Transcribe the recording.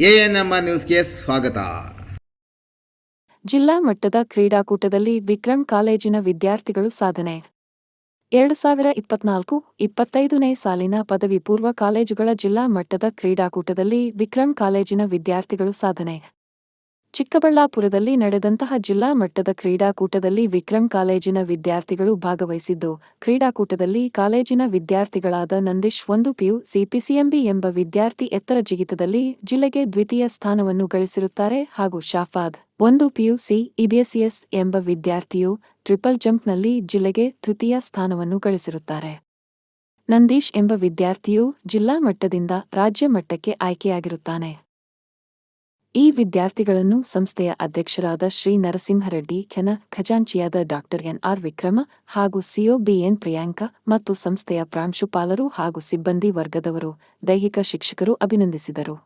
ANMR ನ್ಯೂಸ್ಗೆ ಸ್ವಾಗತ. ಜಿಲ್ಲಾ ಮಟ್ಟದ ಕ್ರೀಡಾಕೂಟದಲ್ಲಿ ವಿಕ್ರಮ್ ಕಾಲೇಜಿನ ವಿದ್ಯಾರ್ಥಿಗಳು ಸಾಧನೆ. ಎರಡು ಸಾವಿರ ಇಪ್ಪತ್ನಾಲ್ಕು, ಇಪ್ಪತ್ತೈದನೇ ಸಾಲಿನ ಪದವಿ ಪೂರ್ವ ಕಾಲೇಜುಗಳ ಜಿಲ್ಲಾ ಮಟ್ಟದ ಕ್ರೀಡಾಕೂಟದಲ್ಲಿ ವಿಕ್ರಮ್ ಕಾಲೇಜಿನ ವಿದ್ಯಾರ್ಥಿಗಳು ಸಾಧನೆ. ಚಿಕ್ಕಬಳ್ಳಾಪುರದಲ್ಲಿ ನಡೆದಂತಹ ಜಿಲ್ಲಾ ಮಟ್ಟದ ಕ್ರೀಡಾಕೂಟದಲ್ಲಿ ವಿಕ್ರಮ್ ಕಾಲೇಜಿನ ವಿದ್ಯಾರ್ಥಿಗಳು ಭಾಗವಹಿಸಿದ್ದು, ಕ್ರೀಡಾಕೂಟದಲ್ಲಿ ಕಾಲೇಜಿನ ವಿದ್ಯಾರ್ಥಿಗಳಾದ ನಂದೀಶ್ ಒಂದು ಪಿಯು, ಸಿಪಿಸಿಎಂಬಿ ಎಂಬ ವಿದ್ಯಾರ್ಥಿ ಎತ್ತರ ಜಿಗಿತದಲ್ಲಿ ಜಿಲ್ಲೆಗೆ ದ್ವಿತೀಯ ಸ್ಥಾನವನ್ನು ಗಳಿಸಿರುತ್ತಾರೆ ಹಾಗೂ ಶಾಫಾದ್ ಒಂದು ಪಿಯುಸಿ ಇಬಿಎಸ್ಎಸ್ ಎಂಬ ವಿದ್ಯಾರ್ಥಿಯು ಟ್ರಿಪಲ್ ಜಂಪ್ನಲ್ಲಿ ಜಿಲ್ಲೆಗೆ ತೃತೀಯ ಸ್ಥಾನವನ್ನು ಗಳಿಸಿರುತ್ತಾರೆ. ನಂದೀಶ್ ಎಂಬ ವಿದ್ಯಾರ್ಥಿಯು ಜಿಲ್ಲಾ ಮಟ್ಟದಿಂದ ರಾಜ್ಯ ಮಟ್ಟಕ್ಕೆ ಆಯ್ಕೆಯಾಗಿರುತ್ತಾನೆ. ಈ ವಿದ್ಯಾರ್ಥಿಗಳನ್ನು ಸಂಸ್ಥೆಯ ಅಧ್ಯಕ್ಷರಾದ ಶ್ರೀ ನರಸಿಂಹರೆಡ್ಡಿ ಖೆನ ಖಜಾಂಚಿಯಾದ ಡಾಕ್ಟರ್ ಎನ್ಆರ್ ವಿಕ್ರಮ ಹಾಗೂ ಸಿಒ ಬಿಎನ್ ಪ್ರಿಯಾಂಕಾ ಮತ್ತು ಸಂಸ್ಥೆಯ ಪ್ರಾಂಶುಪಾಲರು ಹಾಗೂ ಸಿಬ್ಬಂದಿ ವರ್ಗದವರು, ದೈಹಿಕ ಶಿಕ್ಷಕರು ಅಭಿನಂದಿಸಿದರು.